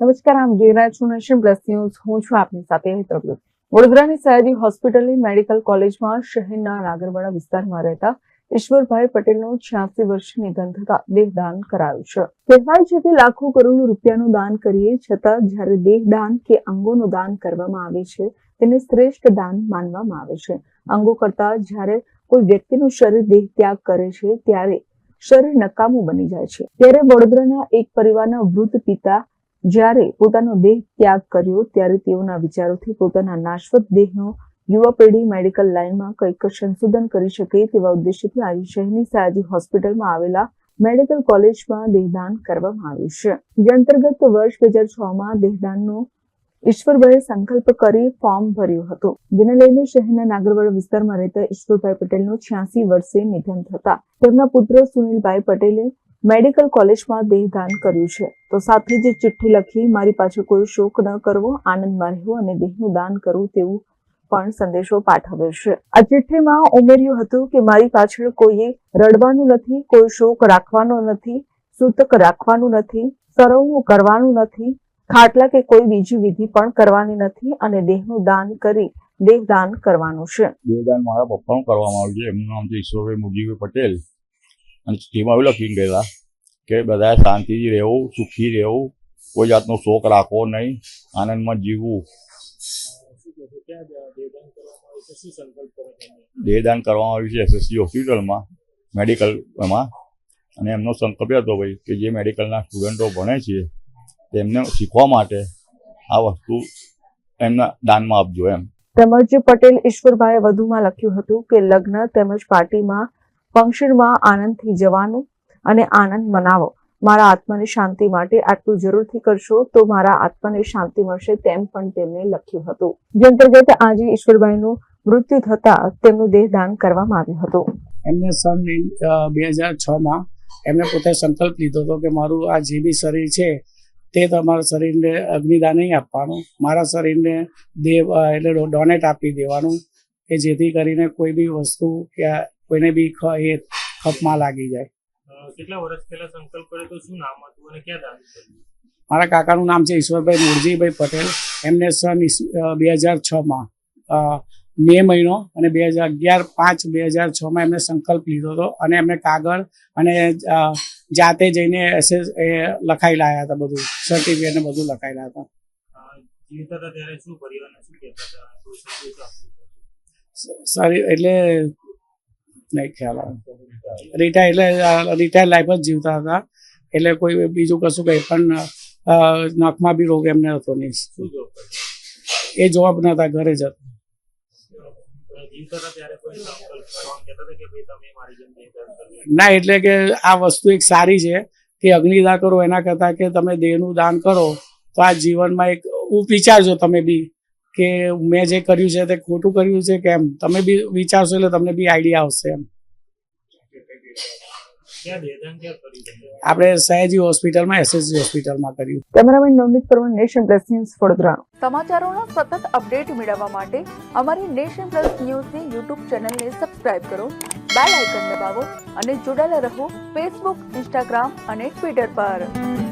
નમસ્કાર, આમ જોઈ રહ્યા છો નેશન પ્લસ ન્યૂઝ. હું છું આપની સાથે હેતલ વડોદરાની સયાજી હોસ્પિટલની મેડિકલ કોલેજમાં શહેરના નાગરવાડા વિસ્તારમાં રહેતા ઈશ્વરભાઈ પટેલનું છ્યાસી વર્ષ નિધન થતા દેહદાન કરાયું છે. કહેવાય છે કે લાખો કરોડ રૂપિયાનું દાન કરીએ છતાં જ્યારે દેહદાન કે અંગોનું દાન કરવામાં આવે છે, તેને શ્રેષ્ઠ દાન માનવામાં આવે છે. અંગો કરતા જ્યારે કોઈ વ્યક્તિનું શરીર દેહ ત્યાગ કરે છે, ત્યારે શરીર નકામું બની જાય છે. ત્યારે વડોદરાના એક પરિવારના વૃદ્ધ પિતા જ્યારે પોતાનો દેહ ત્યાગ કર્યો ત્યારે તેઓના વિચારોથી પોતાના નાશવત દેહનો યુવા પેઢી મેડિકલ લાઇનમાં કંઈક સંશોધન કરી શકે તેવા ઉદ્દેશ્યથી આજે શહેરની સયાજી હોસ્પિટલમાં આવેલા મેડિકલ કોલેજમાં દેહદાન કરવામાં આવ્યું છે. જે અંતર્ગત વર્ષ બે હજાર છ માં દેહદાનનો ઈશ્વરભાઈએ સંકલ્પ કરી ફોર્મ ભર્યું હતું. જેને લઈને શહેરના નાગરવાડા વિસ્તારમાં રહેતા ઈશ્વરભાઈ પટેલનું છ્યાસી વર્ષે નિધન થતા. તેમના પુત્ર સુનિલભાઈ પટેલે મેડિકલ કોલેજમાં દેહદાન કર્યું છે. તો સાથે જ ચિઠ્ઠી લખી, મારી પાછળ કોઈ શોક ન કરવો, આનંદમાં રહેવો અને દેહનું દાન કરવું તેવું પણ સંદેશો પાઠવ્યો છે. આ ચિઠ્ઠીમાં ઉમેર્યું હતું કે, મારી પાછળ કોઈએ રડવાનું નથી, કોઈ શોક રાખવાનો નથી, સૂતક રાખવાનું નથી સરવણું કરવાનું નથી, ખાટલા કે કોઈ બીજી વિધિ પણ કરવાની નથી અને દેહનું દાન કરી દેહદાન કરવાનું છે. દેહદાન મારા પપ્પાનું કરવામાં આવ્યું છે. એમનું નામ છે ઈશ્વરભાઈ મુરજીભાઈ પટેલ. અને તેમાં એવું લખીને ગયેલા કે બધાએ શાંતિથી રહેવું, સુખી રહેવું, કોઈ જાતનો શોક રાખવો નહીં, આનંદમાં જીવવું. દેહદાન કરવામાં આવ્યું છે એસએસસી હોસ્પિટલમાં મેડિકલ એમાં અને એમનો સંકલ્પ હતો ભાઈ કે જે મેડિકલના સ્ટુડન્ટો ભણે છે, તેમને શીખવા માટે આ વસ્તુ એમના દાનમાં આપજો એમ. તેમજ પટેલ ઈશ્વરભાઈએ વધુમાં લખ્યું હતું કે લગ્ન તેમજ પાર્ટીમાં ફંક્શનમાં આનંદથી જવાનું અને આનંદ મનાવો. મારા આત્માની શાંતિ માટે આટલું જરૂરથી કરશો તો મારા આત્માને શાંતિ મળશે તેમ પણ તેમણે લખ્યું હતું. જે અંતર્ગત આજે ઈશ્વરભાઈનું મૃત્યુ થતા તેમનું દેહદાન કરવામાં આવ્યું હતું. એમને સન બે હજાર છમાં એમને પોતે સંકલ્પ લીધો હતો કે મારું આ જે બી શરીર છે તે તમારા શરીરને અગ્નિદાન નહીં આપવાનું. મારા શરીરને દેહ એટલે ડોનેટ આપી દેવાનું કે જેથી કરીને કોઈ બી વસ્તુ કે કોઈને બી એ ખપમાં લાગી જાય. કેટલા વર્ષ પહેલા સંકલ્પ કર્યો તો શું નામ હતું અને ક્યાં દાન મારા કાકાનું નામ છે ઈશ્વરભાઈ મુરજીભાઈ પટેલ. એમને સન બે હજાર છમાં મે મહિનો અને બે હજાર અગિયાર પાંચ બે હજાર છમાં એમને સંકલ્પ લીધો હતો અને એમને કાગળ અને જાતે જઈને એસએસ એ લખાઈ લાયા હતા બધું સર્ટિફિકેટ ને બધું લખાઈ લાયા હતા? સારી એટલે નહીં ખ્યાલ આવે. રિટાયર એટલે રિટાયર લાઈફ જ જીવતા હતા. એટલે કોઈ બીજું કશું કંઈ પણ નાકમાં બી રોગ એમને હતો નહીં. એ જોબ નતા ઘરે જ હતા. ના, એટલે કે આ વસ્તુ એક સારી છે કે અગ્નિદાન કરો એના કરતાં કે તમે દેહનું દાન કરો, તો આ જીવનમાં એક વિચારજો તમે બી કે મેં જે કર્યું છે તે ખોટું કર્યું છે કેમ તમે બી વિચારશો એટલે તમને બી આઈડિયા આવશે એમ. આપણે સયાજી હોસ્પિટલમાં એસએસજી હોસ્પિટલમાં કર્યું. Cameraman Navneet Parmar nation plus news Vadodara. સમાચારોના સતત અપડેટ મેળવવા માટે અમારી નેશન પ્લસ ન્યૂઝની યુટ્યુબ ચેનલને સબસ્ક્રાઇબ કરો બેલ આઇકન દબાવો અને જોડાયેલા રહો ફેસબુક ઇન્સ્ટાગ્રામ અને ટ્વિટર પર.